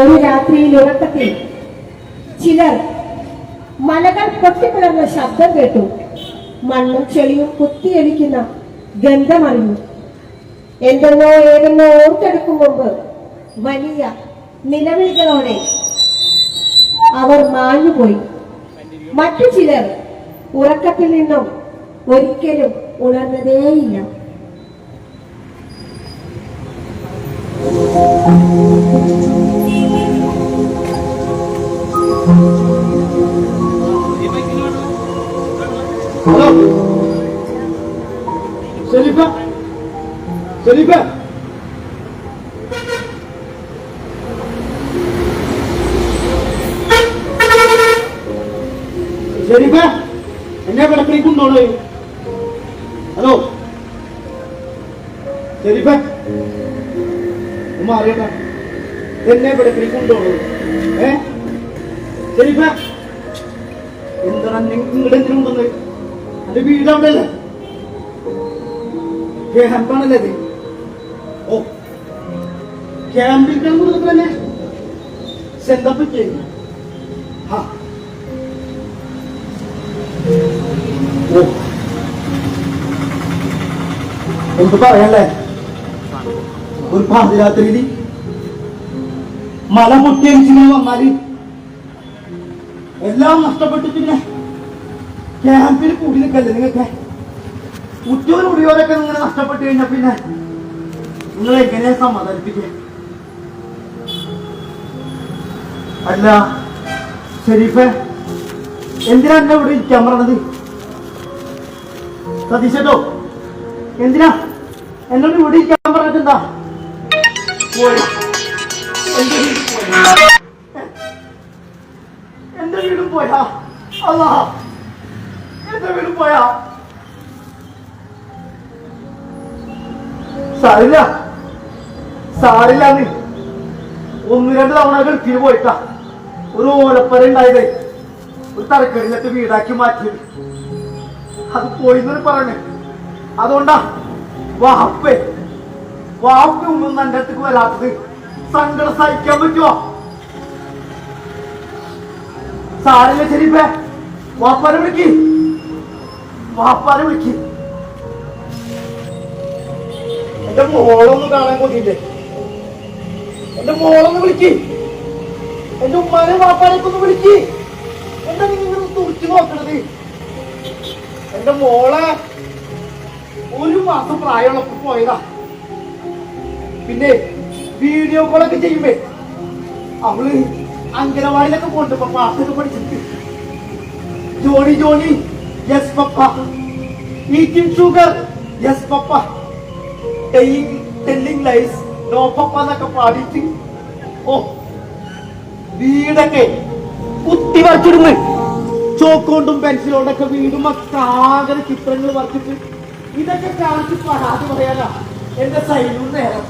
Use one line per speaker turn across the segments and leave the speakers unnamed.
ഒരു രാത്രിയിൽ ഉറക്കത്തിൽ ചിലർ മലകൾ പൊട്ടിപ്പിളർന്ന ശബ്ദം കേട്ടു. മണ്ണും ചെളിയും കുത്തിയൊലിക്കുന്ന ഗന്ധമറിഞ്ഞു. എന്തെന്നോ ഏതെന്നോ ഓർത്തെടുക്കും മുമ്പ് വലിയ നിലവിളികളോടെ അവർ മാഞ്ഞുപോയി. മറ്റു ചിലർ ഉറക്കത്തിൽ നിന്നും ഒരിക്കലും ഉണർന്നതേയില്ല.
ഷെരീഫ ഷെരീഫ ഷെരീഫ എന്നെ വിളക്കിലേക്ക് കൊണ്ടോളൂ ഹലോ. ഷെരീഫ ഉമ്മ അറിയണ്ട എന്നെ ഇവിടെ കൊണ്ടോളൂ ഏ? ഷെരീഫ എന്താണ് നിങ്ങളുടെ എന്തിനും കൊണ്ടുവന്നത് എന്റെ വീട് അവിടെ ക്യാമ്പാണല്ലേ ഓ. ക്യാമ്പിൽ കൂടുതൽ തന്നെ സെന്തപ്പറ്റി ആ ഓ. എന്ത് പറയാല്ലേ ഒരു പാതിരാത്രിയിൽ മല പൊട്ടിയടിച്ചിങ്ങനെ വന്നാൽ എല്ലാം നഷ്ടപ്പെട്ടു പിന്നെ ക്യാമ്പിൽ കൂടി നിൽക്കല്ലേ നിങ്ങൾക്ക് ഉറ്റോരും ഉടിയോരൊക്കെ നിങ്ങൾ നഷ്ടപ്പെട്ടു കഴിഞ്ഞാൽ പിന്നെ നിങ്ങൾ എങ്ങനെ സമാധാനിപ്പിക്കുക? അല്ല ഷെരീഫ് എന്തിനാ എന്നെ ഇവിടെ ഇരിക്കാൻ പറഞ്ഞത്? സതീശട്ടോ എന്തിനാ? എന്നോട് ഇവിടെ ഇരിക്കാൻ പോയി. എന്റെ വീടും പോയാ? അല്ല എന്റെ വീടും പോയാ? സാരില്ല. സാരില്ല നീ. ഒന്ന് രണ്ട് തവണ ഗൾഫിൽ പോയിട്ടാ. ഒരു ഓലപ്പര ഉണ്ടായതേ. ഒരു തറക്കടിഞ്ഞിട്ട് വീടാക്കി മാറ്റിയത് അത് പോയിന്നൊരു പറഞ്ഞേ. അതുകൊണ്ടാ വാപ്പേ വാപ്പ എന്റെ അടുത്തേക്ക് വരാത്തത് സങ്കടം സഹിക്കാൻ പറ്റുമോ സാറിന്റെ ശരിപ്പേ വാപ്പാനെ വിളിക്ക്. വാപ്പാനെ വിളിക്ക്. എന്റെ മോളൊന്നും കാണാൻ കൊതിയില്ലേ എന്റെ മോളൊന്ന് വിളിക്ക്. എന്റെ ഉമ്മാനെ വാപ്പാനൊക്കെ ഒന്ന് വിളിക്ക്. എന്താ നിങ്ങൾ തുറച്ചു നോക്കണത്? എന്റെ മോളെ ഒരു മാസം പ്രായമുള്ളപ്പോ പോയതാ. പിന്നെ വീഡിയോ കോളൊക്കെ ചെയ്യുമ്പേ അവൾ അങ്കനവാടിയിലൊക്കെ പോണ്ട് പാട്ടൊക്കെ പഠിച്ചിട്ട്. Johnny Johnny yes papa. Eating sugar yes papa. Telling lies no papa എന്നൊക്കെ പാടിയിട്ട്. ഓ വീടൊക്കെ കുത്തി വരച്ചിടുന്നു. ചോക്കോണ്ടും പെൻസിലോണ്ടൊക്കെ വീടും ആകെ ചിത്രങ്ങൾ വരച്ചിട്ട്. ഇതൊക്കെ കാണിച്ച് പരാതി പറയാനാ. എന്റെ സൈലും നേരം.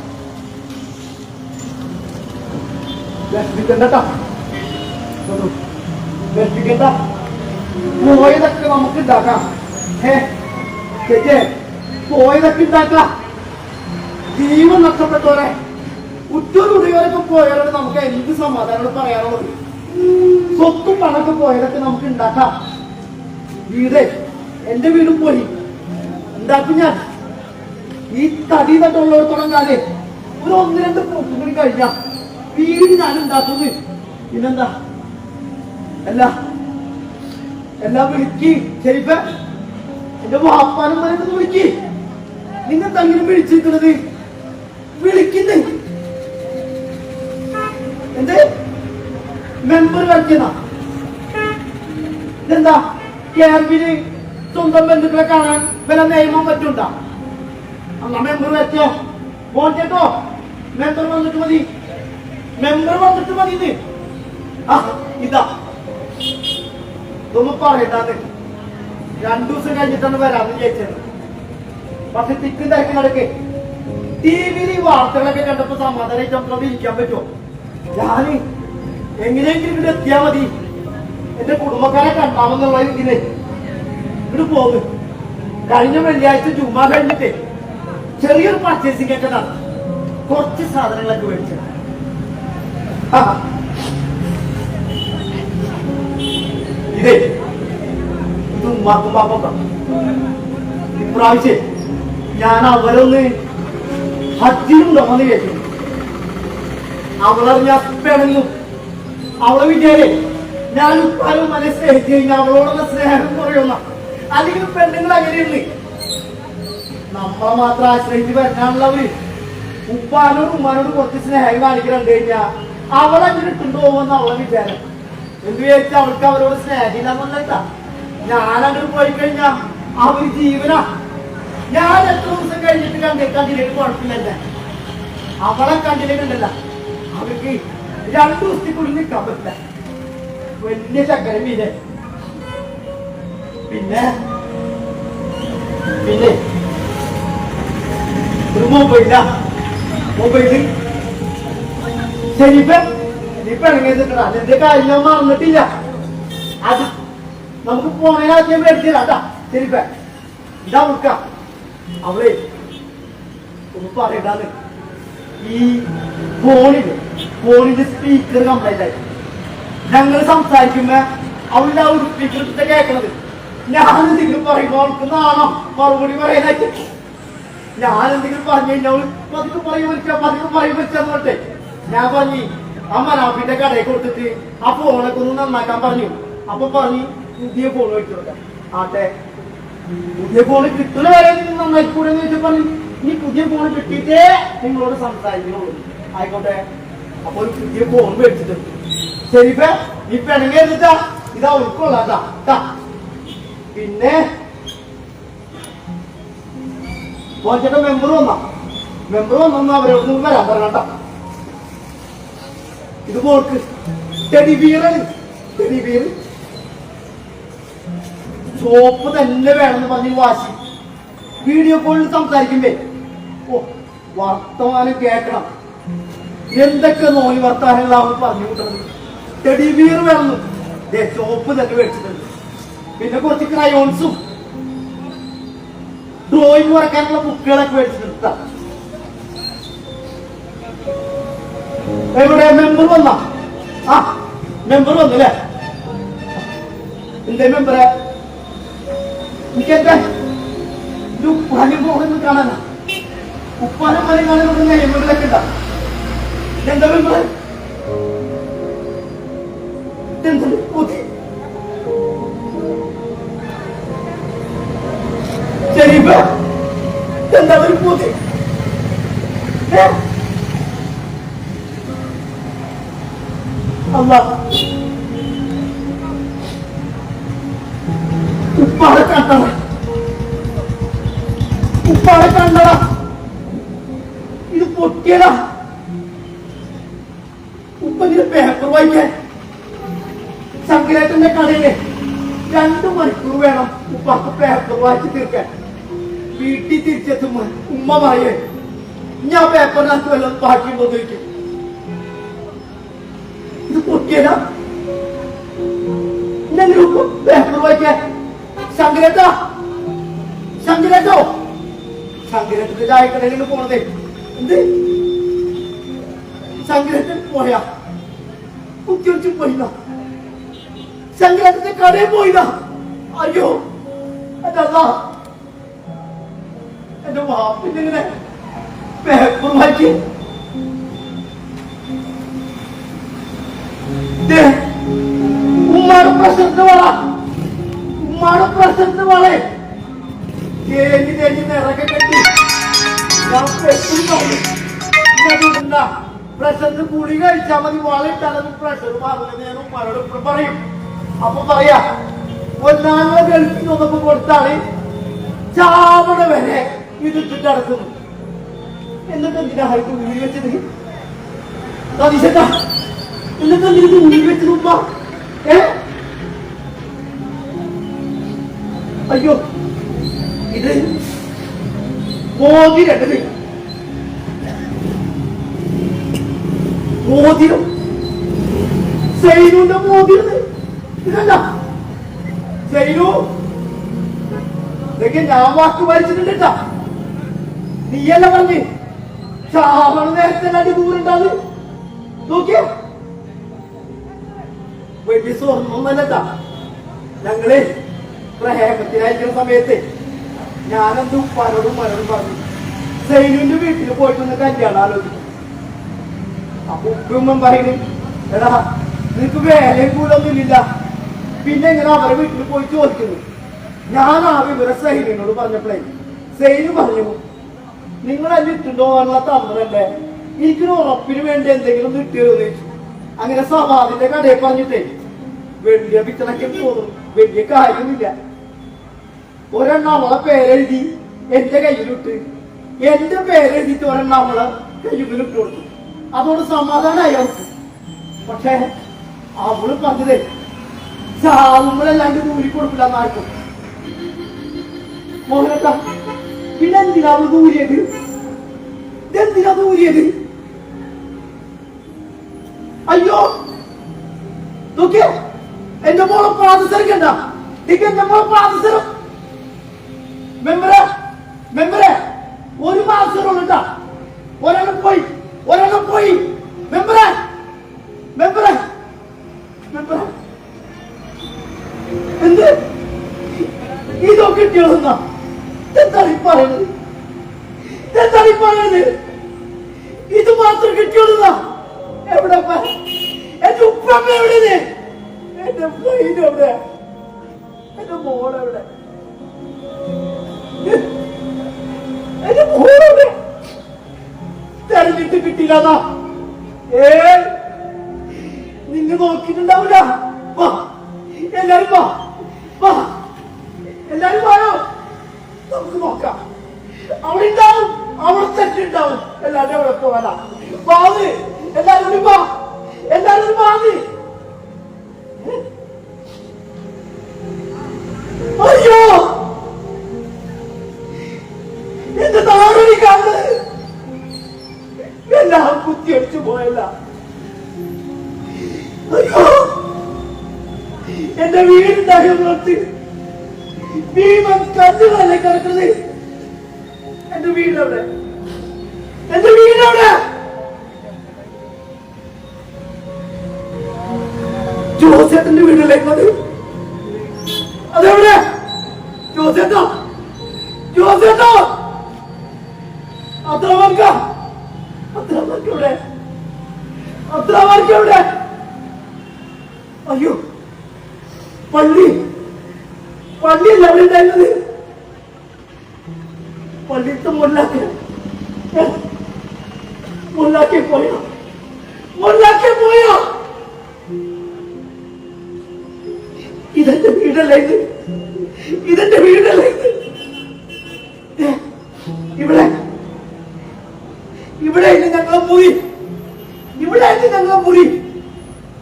ഇതൊന്നും വിഷമിക്കണ്ട. പോയതൊക്കെ നമുക്ക് ഉണ്ടാക്കാം ഏ ചേച്ചേ പോയതൊക്കെ ഉണ്ടാക്കാം. ജീവൻ നഷ്ടപ്പെട്ടോരെ ഉറ്റൊരുടിയവരൊക്കെ പോയവരോട് നമുക്ക് എന്ത് സമാധാനം പറയാനുള്ളത്? സ്വത്തും പണമൊക്കെ പോയതൊക്കെ നമുക്ക് ഉണ്ടാക്കാം. വീട് എന്റെ വീടും പോയി. ഉണ്ടാക്കും ഞാൻ? ഈ തടി തട്ടുള്ളിടത്തോളം കാലേ. ഒരു ഒന്ന് രണ്ട് പൂക്കും കൂടി കഴിഞ്ഞ വീട് ഞാൻ ഉണ്ടാക്കുന്നത് പിന്നെന്താ? അല്ല എല്ലാം വിളിക്ക്. ശരിപ്പ എന്റെ വാപ്പാനും മരുന്ന് വിളിക്ക്. നിങ്ങൾ തങ്ങനെ വിളിച്ചിരിക്കുന്നത് വിളിക്കുന്നേ. എന്ത്? മെമ്പർ കളിക്കുന്ന എന്താ സ്വന്തം ബന്ധുക്കളെ കാണാൻ വില നിയമം പറ്റുണ്ടാ? അല്ല മെമ്പർ വെച്ചോ പോറ്റോ മെമ്പർ വന്നിട്ട് മതി. മെമ്പർ വന്നിട്ട് മതി ഇതാ. ഇതൊന്നും പറയണ്ടാന്ന് രണ്ടു ദിവസം കഴിഞ്ഞിട്ടാണ് വരാന്ന് വിചാരിച്ചത്. പക്ഷെ തിക്കും തിരക്കും നടക്കേ. ടി വിയിൽ വാർത്തകളൊക്കെ കണ്ടപ്പോ സമാധാനമായിട്ട് നമുക്ക് ഇരിക്കാൻ പറ്റുമോ? ഞാൻ എങ്ങനെയെങ്കിലും ഇവിടെ എത്തിയാ മതി. എന്റെ കുടുംബക്കാരെ കണ്ടാമെന്നുള്ള ഇതിനെ ഇവിടെ പോകും കഴിഞ്ഞ വെള്ളിയാഴ്ച ജുമാ കഴിഞ്ഞിട്ട് ചെറിയൊരു പർച്ചേസിംഗ് ഒക്കെ നടന്നു. കുറച്ച് സാധനങ്ങളൊക്കെ മേടിച്ചത്. ഇതേ ഇത് ഉമ്മാക്കും പാപ്പം ഇപ്രാവശ്യം ഞാൻ അവരൊന്ന് ഹജ്ജിനുണ്ടോന്ന് കേട്ടു അവളറിഞ്ഞ അവളെ വിചാരേ ഞാൻ ഉപ്പാലും മനെ സ്നേഹിച്ചു കഴിഞ്ഞാൽ അവളോടുള്ള സ്നേഹം കുറയുന്ന. അല്ലെങ്കിൽ പെണ്ണുങ്ങൾ അങ്ങനെയുണ്ട് നമ്മളെ മാത്രം ആശ്രയിച്ച് വരാനുള്ളവര് ഉപ്പാനോടും ഉമ്മാനോടും കുറച്ച് സ്നേഹം കാണിക്കലുണ്ട് കഴിഞ്ഞാ അവളങ്ങനെ ഇട്ടുണ്ടോവെന്ന് അവളെ വിചാരം. എന്ത് വിചാരിച്ചാൽ അവൾക്ക് അവരോട് സ്നേഹമില്ലെന്നല്ല ഞാനങ്ങനെ പോയി കഴിഞ്ഞാ അവർ ജീവന. ഞാൻ എത്ര ദിവസം കഴിഞ്ഞിട്ട് കണ്ടി കണ്ടിലേക്ക് കുഴപ്പമില്ല അവളെ കണ്ടിട്ടുണ്ടല്ല അവർക്ക് രണ്ടു ദിവസത്തിക്കുള്ളിൽ നിൽക്കാൻ പറ്റില്ല. വലിയ ചക്കര മീനെ പിന്നെ? പിന്നെ? ഒരു മൊബൈലാ മൊബൈൽ അതിന്റെ അത് നമുക്ക് ഇതാ മുക്ക അവളെ പറയണ്ടാന്ന്. ഈ ഫോണിൽ ഫോണിന്റെ സ്പീക്കർ കംപ്ലൈന്റ് ആയി. ഞങ്ങൾ സംസാരിക്കുമ്പോ അവളുടെ ഒരു സ്പീക്കർ കേൾക്കണത് ഞാൻ എന്തെങ്കിലും പറയുമ്പോ അവൾക്ക് നാണം. മറുപടി പറയാനായിട്ട്. ഞാൻ എന്തെങ്കിലും പറഞ്ഞു കഴിഞ്ഞാൽ അവൾ പതുക്കെ പറയും പതുക്കെ പറയും പറഞ്ഞിട്ട്. ഞാൻ പറഞ്ഞു അമ്മ റാഫിന്റെ കടയിൽ കൊടുത്തിട്ട് ആ ഫോണൊക്കെ ഒന്ന് നന്നാക്കാൻ പറഞ്ഞു. അപ്പൊ പറഞ്ഞു പുതിയ ഫോൺ വെച്ചു കൊടുക്കാം. ആട്ടെ പുതിയ ഫോൺ കിട്ടുന്ന വരെ നന്നാക്കി കൂടെ വെച്ചാൽ പറഞ്ഞു ഇനി പുതിയ ഫോൺ കിട്ടിയിട്ടേ നിങ്ങളോട് സംസാരിക്കുന്നുള്ളൂ. ആയിക്കോട്ടെ. അപ്പൊ ഒരു പുതിയ ഫോൺ മേടിച്ചിട്ടുണ്ട് ശരിപ്പേ ഈ പെണങ്ങി എന്നിട്ടാ ഇതാ ഉൾക്കൊള്ളാട്ടാ ട്ടാ. പിന്നെ മോശയുടെ മെമ്പർ വന്നാ. മെമ്പർ വന്നൊന്നും അവരോട് വരാൻ പറഞ്ഞ ഇത് മോൾക്ക്. ടെഡി ബിയറാണ് സോപ്പ് തന്നെ വേണമെന്ന് പറഞ്ഞ് വാശി. വീഡിയോ കോളിൽ സംസാരിക്കുമ്പേ. ഓ വർത്തമാനം കേൾക്കണം. എന്തൊക്കെ നോയി വർത്താനങ്ങളാണ് പറഞ്ഞു കൂട്ടുന്നത്? ടെഡി ബിയർ വേണമെന്ന്. സോപ്പ് തന്നെ മേടിച്ചിട്ടുണ്ട്. പിന്നെ കുറച്ച് ക്രയോൺസും ഡ്രോയിങ് വരക്കാനുള്ള ബുക്കുകളൊക്കെ മേടിച്ചിട്ടുണ്ട്. എവിടെ മെമ്പർ വന്ന? ആ മെമ്പർ വന്നല്ലേ? എന്റെ മെമ്പറെ എനിക്കെന്റെ ഒരു ഉപ്പാനും പോകുന്നു കാണാനാ. ഉപ്പാനും മരം കാണാൻ മെമ്പറിലൊക്കെ ഉണ്ടാ എന്താ മെമ്പർ ഇതെന്താ പൂത്തി ശരിപ്പ എന്താ ഒരു പൂതി ഏ? ഉപ്പാടെ കണ്ടട. ഉപ്പാടെ കണ്ടട. ഇത് പൊട്ടിയടാ. ഉപ്പ ഇതിന് പേപ്പർ വായിക്കാൻ. ശങ്കരേട്ടന്റെ കടയിൽ രണ്ടു മണിക്കൂർ വേണം ഉപ്പാക്ക് പേപ്പർ വായിച്ച് തീർക്കാൻ. വീട്ടിൽ തിരിച്ചെത്തുമ്പോൾ ഉമ്മ പറയേ ഞാൻ പേപ്പറിനകത്ത് വല്ലതും ബാക്കിയുണ്ടോ ചോദിക്കും. പൊട്ടിയതാ ഞങ്ങൾ പേപ്പർ വായിക്കാൻ ശങ്കരേട്ടാ ശങ്കരേട്ടോ ശങ്കരേട്ടന്റെ ചായക്കടയിലേക്ക് പോണതേ. എന്ത്? ശങ്കരേട്ടൻ പോയാ? കുത്തിയൊളിച്ച് പോയില്ല ശങ്കരേട്ടന്റെ കടയിൽ പോയില്ല അയ്യോ അതല്ല. എന്റെ വാപ്പിന്റെ ഇങ്ങനെ പേപ്പർ വായിച്ച് ഉമ്മാടെ പ്രശ്നത്തിന് വള. ഉമ്മാടെ പ്രശ്നത്തിന് വളേ. തേഞ്ഞ് തേഞ്ഞ് നിറക്കെ കെട്ടി. ഞാൻ പെട്ടെന്ന് പറഞ്ഞു. കൂടി കഴിച്ചാൽ മതി. വളയിട്ടാലും പ്രഷർ മാറുന്നത് ഞാൻ ഉമ്മാരോട് ഇപ്പം പറയും. അപ്പൊ പറയാ ഒന്നാമത് ഗൾഫിൽ വന്നപ്പോ കൊടുത്താണ് ചാവണ വരെ ഇതിട്ടിട്ട് നടക്കുന്നു. എന്നിട്ട് എന്തിനാ ഹൈക്ക് വീട് വെച്ചത്? എന്നിട്ട് നിനക്ക് ഉള്ളി വെച്ചത് ഉമ്മ ഏ? അയ്യോ. ഇത് മോതിരണ്ടത് മോതിരം സൈനുന്റെ മോതിരം ഇതല്ല. സൈനു ഇതൊക്കെ ഞാൻ വാക്ക് വലിച്ചിട്ടുണ്ട് കേട്ടാ. നീയല്ല പറഞ്ഞ്? ചാവണ നേരത്തെ ദൂരം ഉണ്ടാകും നോക്കിയ. വലിയ സ്വർണമൊന്നല്ലട്ടാ ഞങ്ങൾ പ്രഹേമത്തിനായിരിക്കുന്ന സമയത്ത് ഞാനെന്ത് പലരും പലരും പറഞ്ഞു. സൈനുവിന്റെ വീട്ടിൽ പോയിട്ടൊന്ന് കല്യാണം ആലോചിക്കും അപ്പൊ ഉപ്പുമ്മൻ പറയുന്നു എടാ നിനക്ക് വേലയും കൂടൊന്നുമില്ല. പിന്നെ ഇങ്ങനെ അവരെ വീട്ടിൽ പോയി ചോദിക്കുന്നു? ഞാൻ ആ വിവരം സൈനിനോട് പറഞ്ഞപ്പോഴേ സൈന് പറഞ്ഞു നിങ്ങൾ ഇട്ടുണ്ടോ എന്നുള്ള തന്നതല്ലേ എനിക്കൊരു ഉറപ്പിന് വേണ്ടി എന്തെങ്കിലും കിട്ടിയോ ചോദിച്ചു അങ്ങനെ സവാദിന്റെ കടയിൽ പറഞ്ഞിട്ടേ വലിയ പിച്ചണക്കെ പോകും വലിയ കാര്യമില്ല ഒരെണ്ണം അവളെ പേരെഴുതി എന്റെ കയ്യിലിട്ട്. എന്റെ പേരെഴുതിട്ട് ഒരെണ്ണം അവളെ കയ്യിലിട്ട് കൊടുത്തു. അതോട് സമാധാനമായി അവൾക്ക്. പക്ഷേ അവൾ പറഞ്ഞത് ചാവുമ്പോഴല്ലാണ്ട് കൂലി കൊടുക്കില്ല എന്നാർക്കും മോഹനട്ട പിന്നെ എന്തിനാ അവൾ ദൂരിയത് ഇതെന്തിനാ ദൂരിയത് അയ്യോ നോക്കിയേ? എന്റെ മോളെ പാദസരക്കണ്ട നിക്ക് എന്റെ മോളെ പാദസരം മെമ്പറെ മെമ്പറെ ഒരു മാസം ഉണ്ട ഒരെണ്ണം പോയി ഒരെണ്ണം പോയി. മെമ്പറെ മെമ്പറെ മെമ്പറെ. എന്ത്? ഇതൊക്കെ കിട്ടിയോന്നാ എന്താണ് പറയുന്നത്? എന്താണ് പറയുന്നത്? ഇത് മാത്രം കിട്ടിയോന്നാ എവിടെ എന്റെ ഉപ്പമ്മ എവിടെ എന്റെ ഫ്ലൈൻ എവിടെ? എന്റെ മോൾ എവിടെ? എന്റെ മോൾ എവിടെ? തെരഞ്ഞിട്ട് കിട്ടിയില്ലാതാ ഏ നിന്നെ നോക്കിയിട്ടുണ്ടാവില്ല വാ എല്ലാരും വാ വാ എല്ലാരും വായോ? നമുക്ക് നോക്കാം. അവിടെ ഉണ്ടാവും അവിടെ തെറ്റുണ്ടാവും എല്ലാരും അവിടെ പോകാനാ വാ എല്ലാരും വാ. എല്ലാരും കൂടി പോയല്ല അയ്യോ. എന്റെ വീടുണ്ടാകുന്നത് ഭീമൻ കല്ലുകളല്ലേ കിടക്കുന്നത്? എന്റെ വീടവിടെ? എന്റെ വീടവിടെ? ജോസേട്ടന്റെ വീടല്ലേ അത് അതെവിടെ? ജോസേട്ടാ. ജോസേട്ടോ. അത്ര മക്ക അത്ര മാർക്ക് എവിടെ അത്ര മാർക്ക് എവിടെ? അയ്യോ പള്ളി. പള്ളിയല്ല അവിടെ ഉണ്ടായിരുന്നത്. പള്ളിത്തെ മുല്ലാക്ക മുല്ലാക്കെ പോയോ? മുല്ലാക്കെ പോയോ? ഇതെന്റെ വീടല്ലേ ഇത്? ഇതെന്റെ വീടല്ലേ ഇത്? ഇവിടെ. ഇവിടെ ഇല്ല ഞങ്ങൾ മുറി ഇവിടെ ഇല്ല ഞങ്ങളെ മുറി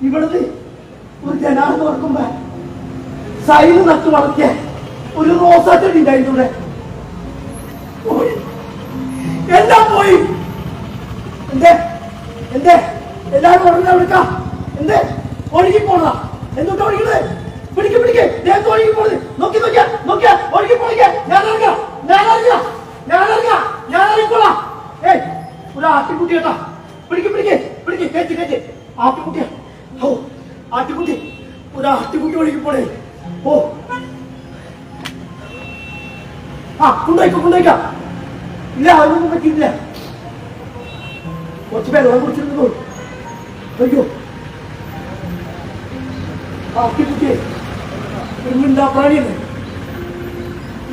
ഇവിടുന്ന് ഒരു ജനാല തുറക്കുമ്പോ സൈഡ് നട്ട് വളർത്തിയ ഒരു റോസാച്ചെടി ഉണ്ടായിരുന്നു ഇവിടെ. പോയി. എല്ലാം പോയി. എന്തേ? എന്തേ? എല്ലാരും ഉടനെ വിളിക്ക എന്തേ? ഒഴുകി പോണതാ എന്തുകൊണ്ട് ഒഴുകിയത് പിടിക്ക് പിടിക്ക്. ദേഹത്ത് ഒഴുകി പോണത് നോക്കി നോക്കിയാ നോക്കിയാ.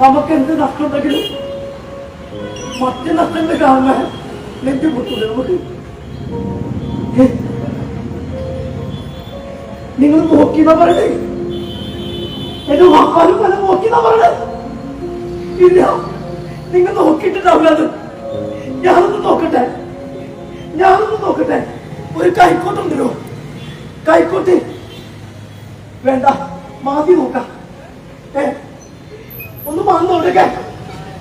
നമുക്ക് എന്ത് നഷ്ടമുണ്ടെങ്കിലും മറ്റു നഷ്ടങ്ങൾ കാണുന്ന നെഞ്ചു പൊട്ടൂല നമുക്ക്? നിങ്ങൾ നോക്കിന്നാ പറയണേ? എന്റെ വാപ്പാലും പല നോക്കിന്നാ പറയണേ? ഇല്ല നിങ്ങൾ നോക്കിയിട്ടുണ്ടാവില്ല അത്. ഞാനൊന്ന് നോക്കട്ടെ. ഞാനൊന്ന് നോക്കട്ടെ. ഒരു കൈക്കോട്ടുണ്ടല്ലോ കൈക്കോട്ട് വേണ്ട മാതി നോക്കാം. ഏ ഒന്ന് മാന്നോടൊക്കെ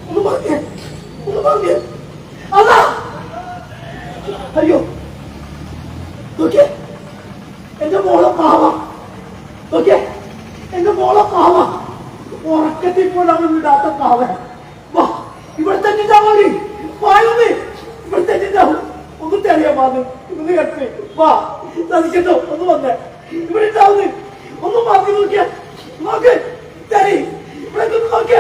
ഒന്ന് മാങ്ങിയേ ഒന്ന് മാങ്ങിയേ അല്ല അയ്യോ. നോക്കിയേ. എന്റെ മോളെ പാവ. നോക്കിയേ. എന്റെ മോളെ പാവ. ഉറക്കത്തിൽ പോലും അവൻ വിടാത്ത പാവ ഇവിടെ തന്നെ ഉണ്ടാവാടി വായൊന്ന് ഇവിടെ തന്നെ ഉണ്ടാവും ഒന്ന് തെളിയാ പാന്ന് ഇന്ന് കെട്ടി വാ സാധിക്കട്ടോ ഒന്ന് വന്നേ. ഇവിടെ ഉണ്ടാവുന്നു ഒന്ന്. മാറ്റി നോക്കിയാ. നോക്ക്. തരി ഇവിടെ ഒന്ന് നോക്കിയ